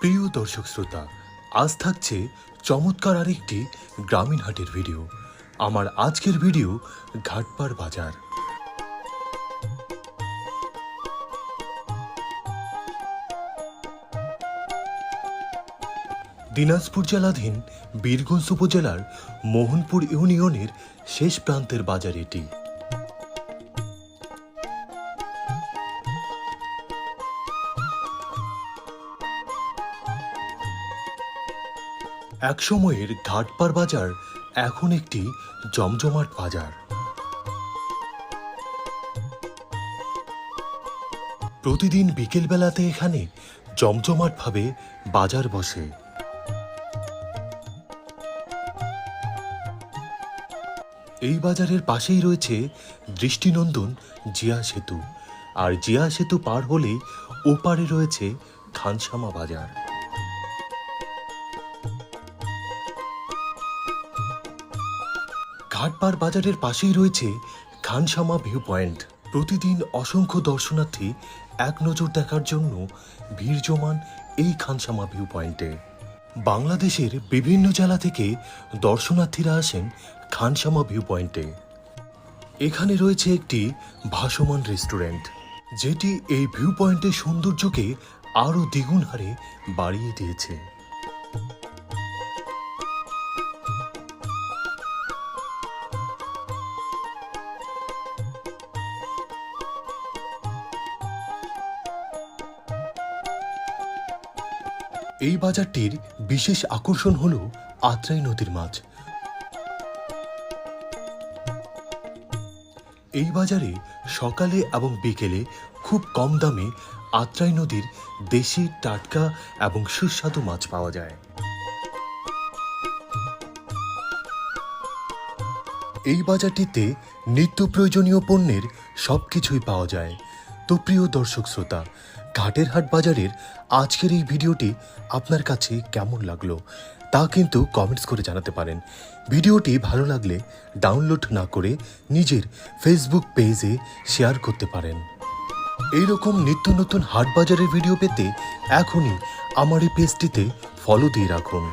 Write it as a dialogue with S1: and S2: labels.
S1: প্রিয় দর্শক শ্রোতা, আজ থাকছে চমৎকার আরেকটি গ্রামীণ হাটের ভিডিও। আমার আজকের ভিডিও ঘাটপাড় বাজার। দিনাজপুর জেলাধীন বীরগঞ্জ উপজেলার মোহনপুর ইউনিয়নের শেষ প্রান্তের বাজার এটি। একসময়ের ঘাটপাড় বাজার এখন একটি জমজমাট বাজার। প্রতিদিন বিকেলবেলাতে এখানে জমজমাটভাবে বাজার বসে। এই বাজারের পাশেই রয়েছে দৃষ্টিনন্দন জিয়া সেতু। আর জিয়া সেতু পার হলে ওপারে রয়েছে খানসামা বাজার। ঘাটপাড় বাজারের পাশেই রয়েছে খানসামা ভিউ পয়েন্ট প্রতিদিন অসংখ্য দর্শনার্থী এক নজর দেখার জন্য ভিড় জমান এই খানসামা ভিউ পয়েন্টে বাংলাদেশের বিভিন্ন জেলা থেকে দর্শনার্থীরা আসেন খানসামা ভিউ পয়েন্টে এখানে রয়েছে একটি ভাসমান রেস্টুরেন্ট যেটি এই ভিউ পয়েন্টের সৌন্দর্যকে আরও দ্বিগুণ হারে বাড়িয়ে দিয়েছে। এই বাজারটির বিশেষ আকর্ষণ হল আত্রাই নদীর মাছ। এই বাজারে সকালে এবং বিকেলে খুব কম দামে আত্রাই নদীর দেশি টাটকা এবং সুস্বাদু মাছ পাওয়া যায়। এই বাজারটিতে নিত্য প্রয়োজনীয় পণ্যের সব কিছুই পাওয়া যায়। তো প্রিয় দর্শক শ্রোতা ঘাটের হাট বাজারের আজকের এই ভিডিওটি আপনার কাছে কেমন লাগল তা কিন্তু কমেন্টস করে জানাতে পারেন। ভিডিওটি ভালো লাগলে ডাউনলোড না করে নিজের ফেসবুক পেজে শেয়ার করতে পারেন। এইরকম নিত্য নতুন হাট বাজারের ভিডিও পেতে এখনই আমার এই পেজটিতে ফলো দিয়ে রাখুন।